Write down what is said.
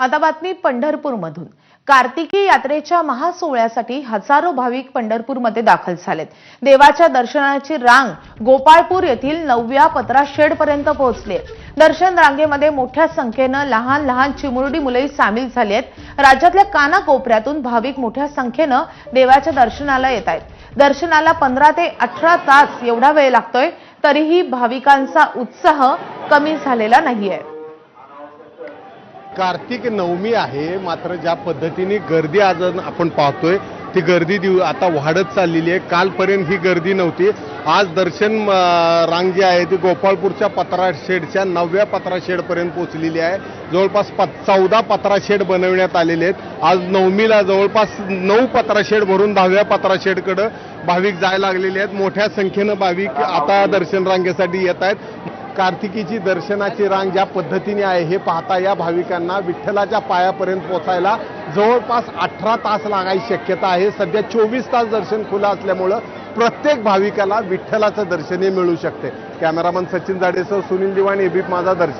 आता बातमी पंढरपूरमधून. कार्तिकी यात्रेच्या महासोहळ्यासाठी हजारो भाविक पंढरपूरमध्ये दाखल झालेत. देवाच्या दर्शनाची रांग गोपाळपूर येथील नवव्या पत्रा शेडपर्यंत पोहोचली दर्शन रांगेमध्ये मोठ्या संख्येनं लहान लहान चिमुरडी मुलंही सामील झाली आहेत. राज्यातल्या कानाकोपऱ्यातून भाविक मोठ्या संख्येनं देवाच्या दर्शनाला येत आहेत. दर्शनाला पंधरा ते अठरा तास एवढा वेळ लागतोय तरीही भाविकांचा उत्साह कमी झालेला नाहीये. कार्तिक नवमी आहे मात्र ज्या पद्धतीने गर्दी आज आपण पाहतोय ती गर्दी दिव आता वाढत चाललेली आहे. कालपर्यंत ही गर्दी नव्हती. आज दर्शन रांग जी आहे ती गोपाळपूरच्या पत्रा शेडच्या नवव्या पत्रा शेडपर्यंत पोहोचलेली आहे. जवळपास प चौदा पत्रा शेड बनवण्यात आलेले आहेत. आज नवमीला जवळपास नऊ पत्रा शेड भरून दहाव्या पत्रा शेडकडं भाविक जायला लागलेले आहेत. मोठ्या संख्येनं भाविक आता दर्शन रांगेसाठी येत आहेत. कार्तिकीची दर्शनाची रांग ज्या पद्धतीने आहे हे पाहता या भाविकांना विठ्ठलाच्या पायापर्यंत पोचायला जवळपास अठरा तास लागायची शक्यता आहे. सध्या चोवीस तास दर्शन खुलं असल्यामुळं प्रत्येक भाविकाला विठ्ठलाचं दर्शनही मिळू शकते. कॅमेरामन सचिन जाडेसह सुनील दिवाणी एबीप माझा दर्शन.